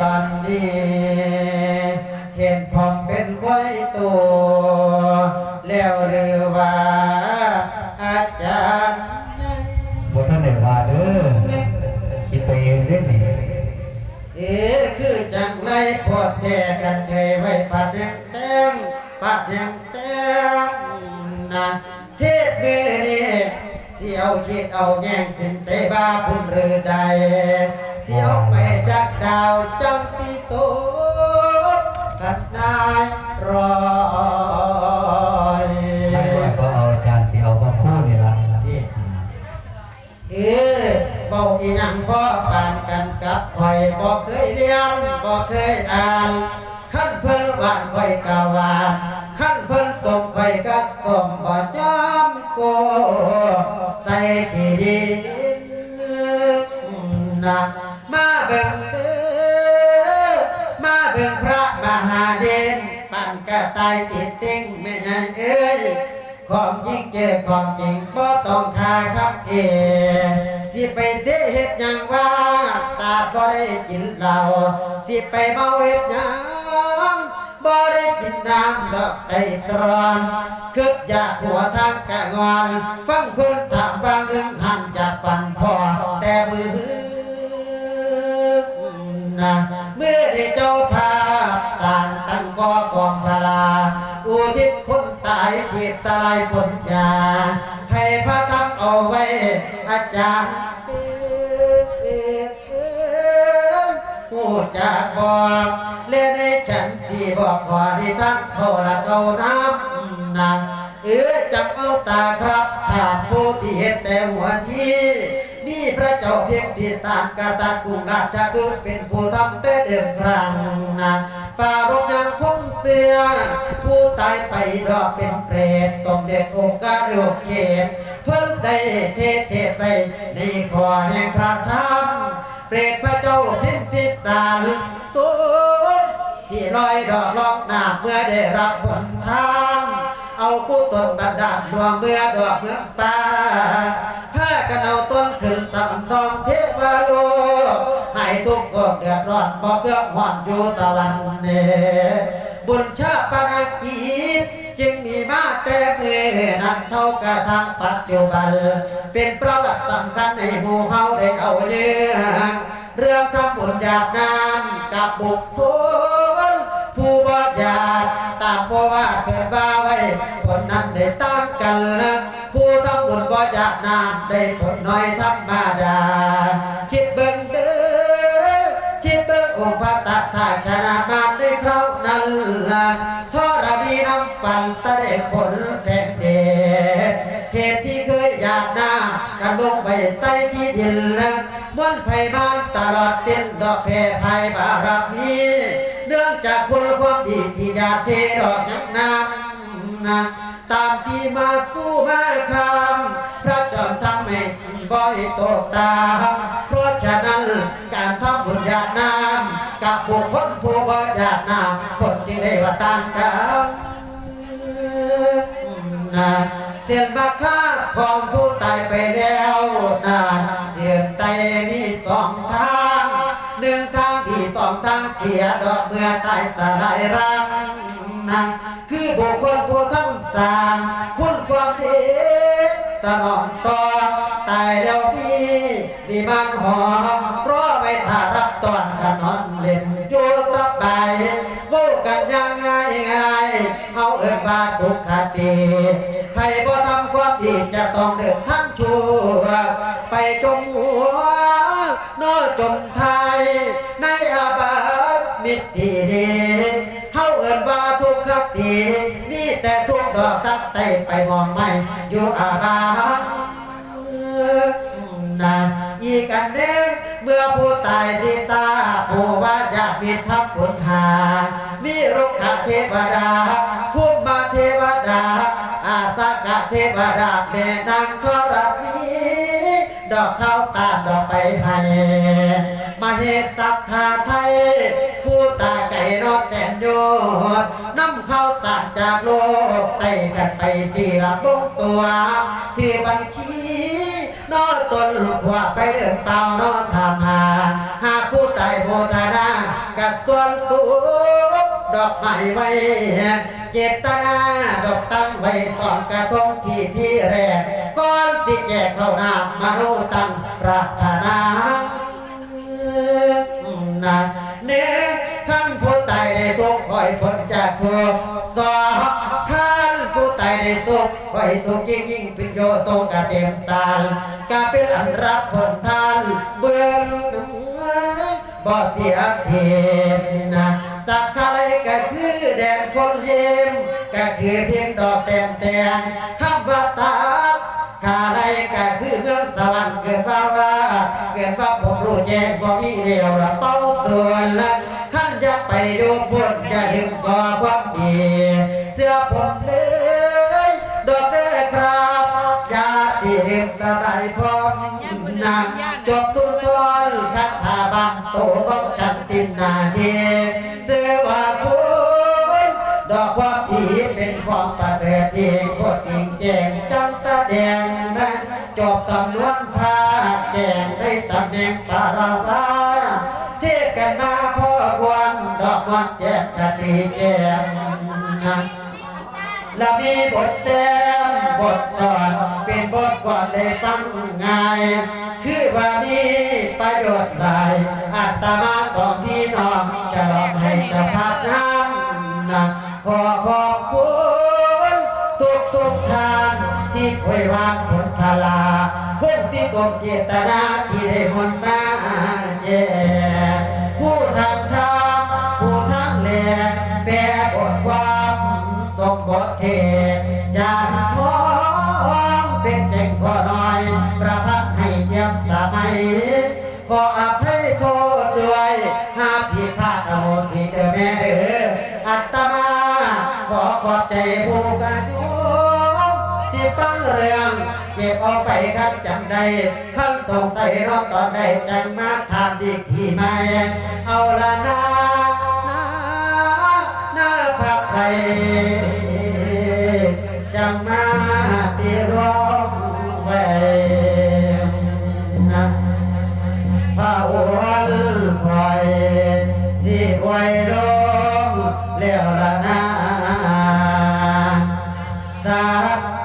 ตอนดีเห็นผมเป็นควายตัวแล้วหรือว่าอาจารย์บทท่านไหนว่าเด้อคิดไปเองเด้อนี่เอ๋คือจังไรพอดแท้กันใจไว้ปัดยังแต้งปัดยังแต้งนะเทศมือนี่เสียวคิดเอาแย่งกินเตบ้าพุ่นหรือใด สียวไปจากดาวจังตีโตกันนายรอยไม่ว่าก็เอาอาจารย์ที่เอามาคู่นี่ละเอ๊เบาอีหยังพ่อปานกันกับข่อยบ่เคยเรียนบ่เคยอ่านขั้นเพิ่นหวานข่อยกะหวานขั้นเพิ่นตกข่อยก็ต้มบ่จำโกใส่ขี้ดินนะ มาเบิ่งเด้อมาเบิ่งพระมหาเด่นปั่นกะตายติดติ้งแม่ใหญ่เอ้ยของจริงเจอของจริงบ่ต้องคาครับเอสิไปเทเฮ็ดหยังว่าสตาร์บ่ได้กินเหล้าสิไปเมาเฮ็ดหยังบ่ได้กินน้ำดอกไตรตรอนคึกอยากหัวทางกะงอน ฟังเพิ่นถามบางเรื่องหันจากฟันพอแต่มือ นะเมื่อได้เจ้าภาพต่างตั้งกอกองพลา อุทิศคนตายทีบตายผลยาให้พระทำเอาไว้ อาจารย์อ้ยเอ้ยเอ้ยหูจากบอกเล่นในฉันที่บอกขอได้ทั้งเขาละเขาน้ำนางเออจำเอาตาครับถามผู้ที่เห็นแต่หัวที่ พระเจ้าเพียงติดตามกาตากุงราชคือเป็นผู้ทำแต่เดิมครั้งนะปารกยังพงเตียผู้ตายไปดอกเป็นเปรตต้องเด็ดองค์การโลกเขตเพิ่นได้เทเทไปในขอแห่งพระธรรมเปรตพระเจ้าพิมพิตาลตุนที่ลอยดอกลอกหน้าเมื่อได้รับผลทางเอากู้ต้นบัดดาลดวงเมื่อดอกเมืองป่า ผ้ากันเอาต้นขึ้นตำทองเทวโลกให้ทุกคนเดือดร้อนบ่เกือห่อนอยู่ตะวันเนบุญชาปนกิจจึงมีมาแต่เมื่อนั้นเท่ากระทั่งปัจจุบัน เป็นประวัติสำคัญในหมู่เฮาได้เอาเรื่องเรื่องทำบุญจากน้ำกับบุคคลผู้ว่าอยากตามเพราะว่าเปิดว่าไว้ผลนั้นได้ตั้งกันละผู้ทำ บุญบ่อยากนามได้ผลน้อยธรรมดาคิดเบิ่งเด้อคิดเบิ่งองค์พระตถาชนะมารได้คราวนั้นละทรณีน้ำปันตะได้ผลแผ่นเดชเหตุที่เคยอยากน้ำกันลงไปใต้ที่ดินละม้วนไผ่บ้านตลอดเต้นดอกแพรไผ่บารมีเนื่องจากคุณความดีที่อยากเทดอกยังน้ำนะตามที่มาสู้มาคำ บ่อยตกตามเพราะฉะนั้นการทำบุญญาติน้ำกับบุคคลผู้บ่อยากน้ำคนจึงได้ว่าต่างกันนะเสียนบักค่าของผู้ตายไปแล้วนานเสียนไตมีสองทางหนึ่งทางที่ต้องทางเกียดอกเมื่อตายตะไลรังนั่นคือบุคคลผู้ทั้งสร้างคุณความดีตลอดต่อ บ้านหอรอไว้ถ้ารับตอนกันอนเล่นอยู่ตะไปโว้กันยังไงไงเอาเอิ้นว่าทุกขติใครบ่ทำความดีจะต้องเดินทั้งชั่วไปจมหัวนอจมไทยในอาบาตมิตรที่ดีเฮาเอิ้นว่าทุกขตินี่แต่ทุกดอกตักไตไปมองไม่อยู่อาบาต กันหนึ่งเมื่อผู้ตายที่ตาผู้ว่าอยากมีทับผลหามีรุกขเทวดาภูมิมาเทวดา อาตากะเทวดาแม่นางธรณีดอกข้าวตาดอกไปให้มาเหตุตักขาไทย ผู้ตาไก่นอดแต่นโยดน้ำข้าวตาลจากโลกไต่กันไปที่ระบงตัว ที่บัญชี นอตนขวไปเดินเป่านอทำหาหาผู้ตายโบธานาอนตูดอกไม้ไว้เจตนาดอกตั้งไว้ตอนกระทงที่ที่แรกก่อนที่แจกเข้าน้ำมารู้ตั้งปรารถนานะเนื้อขั้นผู้ตายในทุกข์คอยพ้นจากทุกข์สองขั้นผู้ตายใน ทุกข์คอยทุกข์ยิ่งยิ่งเป็นโยตรงกะเต็มตาลกาเป็นอันรับผลทานเบื้องบ่เตียเทียนนะสักคาไรก็คือแดนคนเย็มก็คือเพียงดอกแต้มแตงคำว่าตากาไรก็คือเรื่องสวรรค์เกิดว่าว่าเกิดว่าผมรู้แจ้งบ่มีเดียวละเป้าตัวละขั้นจะไปอยู่พ้นจะลืมก่อความดีเสื้อผมเลยดอกเด้อ ครับญาติเรียมตะไรพร้อมนางจบทุนทอนคัทธาบังโตของฉันตินนาทีเสือว่าคุณดอกความดีเป็นความประเสริฐจริงพวกจริงแจงจำตาแดงนะจบตำนวนพาแจงได้ตำแหน่งปาราวาเทียกันมาพ่อควรดอกมันแจกกติแจงนะ แล้วมีบทเต็มบทตอนเป็นบทก่อนได้ฟังง่าย คือว่ามีประโยชน์หลายอัตมาของพี่น้องจะลองให้สภาพนั้นนะขอขอบคุณทุกทุกๆท่านที่ป่วยวางผลพลาคนที่กลมเจตนาที่ได้มนต์มาแจ เทจานท้องเป็นเจงขอน้อย ประพัดให้เยี่ยมสมัยขออภัยโทษด้วย หากผิดพลาดอโหสิเดแม่เด้ออัตมา ขอขอบใจผู้กันโยมที่ฟังเรื่องเก็บเอาไปคัดจำได้ขั้นสงสัยรอบตอนใดจังมาถามดีกที่ไหมเอาละนะนะนะพักไปจังมา รณาสั